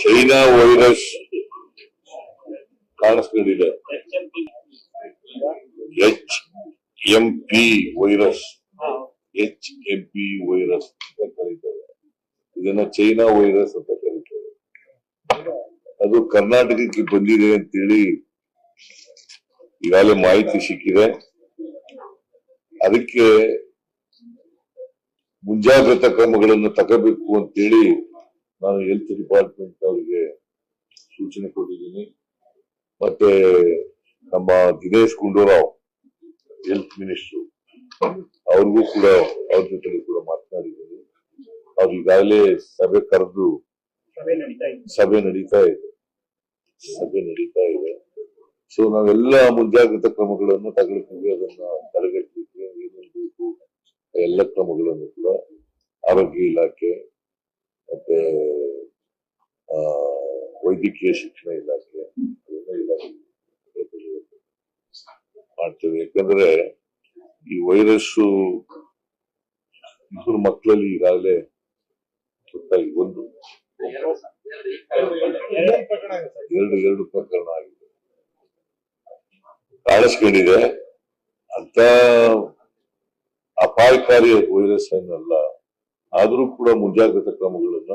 China virus ಕಾಣಿಸ್ಕೊಂಡಿದೆ. H M P virus H M P virus ಅಂತ ಕರೀತಾರೆ. ಇದನ್ನ China virus ಅಂತ ಕರೀತಾರೆ. ಅದು ಕರ್ನಾಟಕಕ್ಕೆ ಬಂದಿದೆ ಅಂತೇಳಿ ಈಗಾಗಲೇ ಮಾಹಿತಿ ಸಿಕ್ಕಿದೆ. ಅದಕ್ಕೆ ಮುಂಜಾಗ್ರತಾ ಕ್ರಮಗಳನ್ನು ತಗೋಬೇಕು ಅಂತೇಳಿ ನಾನು ಹೆಲ್ತ್ ಡಿಪಾರ್ಟ್ಮೆಂಟ್ ಅವರಿಗೆ ಸೂಚನೆ ಕೊಟ್ಟಿದ್ದೀನಿ. ಮತ್ತೆ ನಮ್ಮ ದಿನೇಶ್ ಗುಂಡೂರಾವ್ ಹೆಲ್ತ್ ಮಿನಿಸ್ಟ್ರು ಅವ್ರಿಗೂ ಕೂಡ ಅವ್ರ ಜೊತೆ ಕೂಡ ಮಾತನಾಡಿದ್ದೀನಿ. ಅವ್ರು ಈಗಾಗಲೇ ಸಭೆ ಕರೆದು ಸಭೆ ನಡೀತಾ ಇದೆ. ಸಭೆ ನಡೀತಾ ಇದೆ. ಸೊ ನಾವೆಲ್ಲ ಮುಂಜಾಗ್ರತಾ ಕ್ರಮಗಳನ್ನು ತಗೊಳ್ತೀವಿ ಅದನ್ನ ತಡೆಗಟ್ಟಲಿಕ್ಕೆ ಏನೇನು ಬೇಕು ಎಲ್ಲ ಕ್ರಮಗಳನ್ನು ಕೂಡ ಆರೋಗ್ಯ ಇಲಾಖೆ ಮತ್ತೆ ವೈದ್ಯಕೀಯ ಶಿಕ್ಷಣ ಇಲಾಖೆ ಮಾಡ್ತೇವೆ ಯಾಕಂದ್ರೆ ಈ ವೈರಸ್ಸು ಇಬ್ಬರು ಮಕ್ಕಳಲ್ಲಿ ಈಗಾಗಲೇ ಗೊತ್ತಾಗಿ ಒಂದು ಎರಡು ಎರಡು ಪ್ರಕರಣ ಆಗಿದೆ. ಕಾಣಿಸ್ಕೊಂಡಿದೆ ಅಂತ ಅಪಾಯಕಾರಿ ವೈರಸ್ ಏನಲ್ಲ ಆದ್ರೂ ಕೂಡ ಮುಂಜಾಗ್ರತಾ ಕ್ರಮಗಳನ್ನ